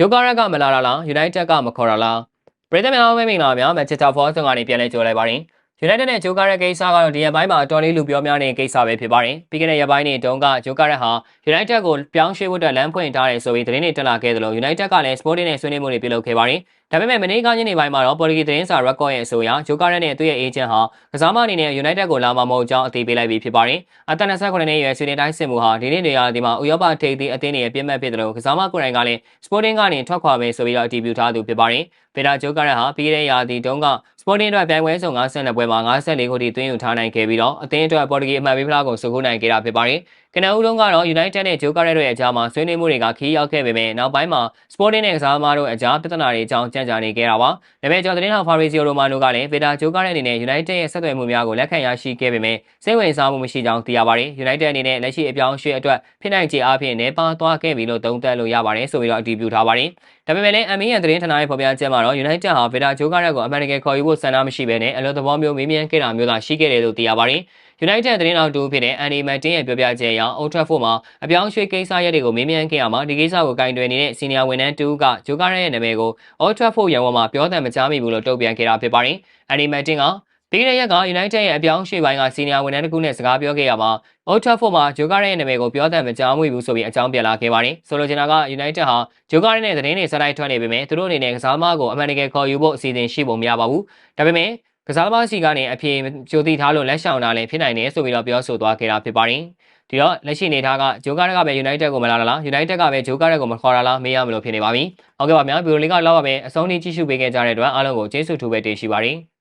ဂျိုကာရက်ကမလာတာလား United ကမခေါ်တာလားပြည်သက်များမင်္ဂလာများ Manchester Force ကနေပြန်လဲကြိုလိုက်ပါတယ် United နဲ့ဂျိုကာရက်ကိစ္စကတော့ဒီရက်ပိုင်းမှာတော်လေးလူပြောများနေတဲ့ကိစ္စပဲဖြစ်ပါတယ်ပြီးခဲ့တဲ့ရက်ပိုင်းတွေတုန်းကဂျိုကာရက်ဟာ United ကိုပြောင်းရွှေ့ဖို့အတွက်လမ်းဖွင့်ထားတယ်ဆိုပြီးသတင်းတွေတက်လာခဲ့သလို United ကလည်း Sporting နဲ့ဆွေးနွေးမှုတွေပြုလုပ်ခဲ့ပါတယ်ဒါပေမဲ့မနေ့ကညနေပိုင်းမှာတော့ပေါ်တူဂီသတင်းစာ record ရဲ့အဆိုအရဂျိုကာရက်နဲ့သူ့ရဲ့ agent ဟာကစားမအနေနဲ့ United ကိုလာမှာမဟုတ်ကြောင်းအသိပေးလိုက်ပြီးဖြစ်ပါတယ်။အသက်29နှစ်အရွယ်ဆွေဒင်တိုင်းစစ်မှုဟာဒီနေ့နေရာဒီမှာဥရောပထိပ်သီးအသင်းတွေရဲ့ပြည့်မဲ့ဖြစ်တယ်လို့ကစားမကိုယ်တိုင်ကလည်း Sporting ကနေထွက်ခွာမယ်ဆိုပြီးတော့အတည်ပြုထားသူဖြစ်ပါတယ်။ပေတာဂျိုကာရက်ဟာပြီးခဲ့တဲ့ရာသီတုန်းက Sporting အတွက်ပြိုင်ပွဲစုံ52ပွဲမှာ54ခုထိသွင်းယူထားနိုင်ခဲ့ပြီးတော့အသင်းအတွက်ပေါ်တူဂီအမှတ်ပေးဖလားကိုစုခုနိုင်ခဲ့တာဖြစ်ပါတယ်။ ကနဦးလုံးကတော့ United နဲ့ဂျိုကာရက်တို့ရဲ့အကြားမှာဆွေးနွေးမှုတွေကခီးရောက်ခဲ့ပေမဲ့နောက်ပိုင်းမှာ Sporting နဲ့ကစားသမားတို့အကြားပြဿနာတွေအကြောင်းကြံ့ကြာနေခဲ့တာပါ။ဒါပေမဲ့ကျော်သတင်းဟောင် Fabrizio Romano ကလည်းပေတာဂျိုကာရက်အနေနဲ့ United ရဲ့ဆက်သွယ်မှုများကိုလက်ခံရရှိခဲ့ပေမဲ့စိတ်ဝင်စားမှုမရှိကြောင်းသိရပါတယ်။ United အနေနဲ့လက်ရှိအပြောင်းအရွှေ့အတွက်ဖြစ်နိုင်ခြေအားဖြင့်နေပါသွားခဲ့ပြီလို့သုံးသပ်လို့ရပါတယ်ဆိုပြီးတော့အတည်ပြုထားပါတယ်။ဒါပေမဲ့လည်း MN သတင်းဌာနရဲ့ဖော်ပြချက်မှာတော့ United ဟာပေတာဂျိုကာရက်ကိုအမှန်တကယ်ခေါ်ယူဖို့ဆန္ဒမရှိဘဲနဲ့အလွတ်သဘောမျိုးမေးမြန်းခဲ့တာမျိုးသာရှိခဲ့တယ်လို့သိရပါတယ်။ United သတင်းတော်တူဖြစ်တဲ့ Andy Martin ရဲ့ပြောပြချက်အရ Old Trafford မှာအပြောင်းရွှေ့ကိစ္စရပ်တွေကိုမေးမြန်းခဲ့ရမှာဒီကိစ္စကိုကင်တွယ်နေတဲ့ Senior ဝန်ထမ်းတူကဂျိုကာရဲ့နာမည်ကို Old Trafford ရန်ကုန်မှာပြောတယ်မကြားမိဘူးလို့တုံ့ပြန်ခဲ့တာဖြစ်ပါတယ်။ Andy Martin ကပြီးတဲ့ရက်က United ရဲ့အပြောင်းရွှေ့ပိုင်းက Senior ဝန်ထမ်းတစ်ခုနဲ့စကားပြောခဲ့ရမှာ Old Trafford မှာဂျိုကာရဲ့နာမည်ကိုပြောတယ်မကြားမိဘူးဆိုပြီးအကြောင်းပြန်လာခဲ့ပါတယ်။ဆိုလိုချင်တာက United ဟာဂျိုကာနဲ့သတင်းတွေစတိုက်ထွက်နေပေမဲ့သူတို့အနေနဲ့ကစားသမားကိုအမှန်တကယ်ခေါ်ယူဖို့အစီအစဉ်ရှိပုံမရပါဘူး။ဒါပေမဲ့ ကစားသမားစီကနေအပြေကြိုတည်ထားလို့လက်ဆောင်တာလည်းဖြစ်နိုင်တယ်ဆိုပြီးတော့ပြောဆိုသွားခဲ့တာဖြစ်ပါတယ်။ဒီတော့လက်ရှိအနေထားကဂျိုကာကပဲ United ကိုမလာတာလား United ကပဲဂျိုကာကိုမခေါ်တာလားမေးရမလို့ဖြစ်နေပါပြီ။ဟုတ်ကဲ့ပါဗျာဗီဒီယိုလေးကလောက်ပါပဲအဆုံးထိကြည့်ရှုပေးခဲ့ကြတဲ့အတွက်အားလုံးကိုကျေးဇူးထူးပဲတင်ရှိပါတယ်။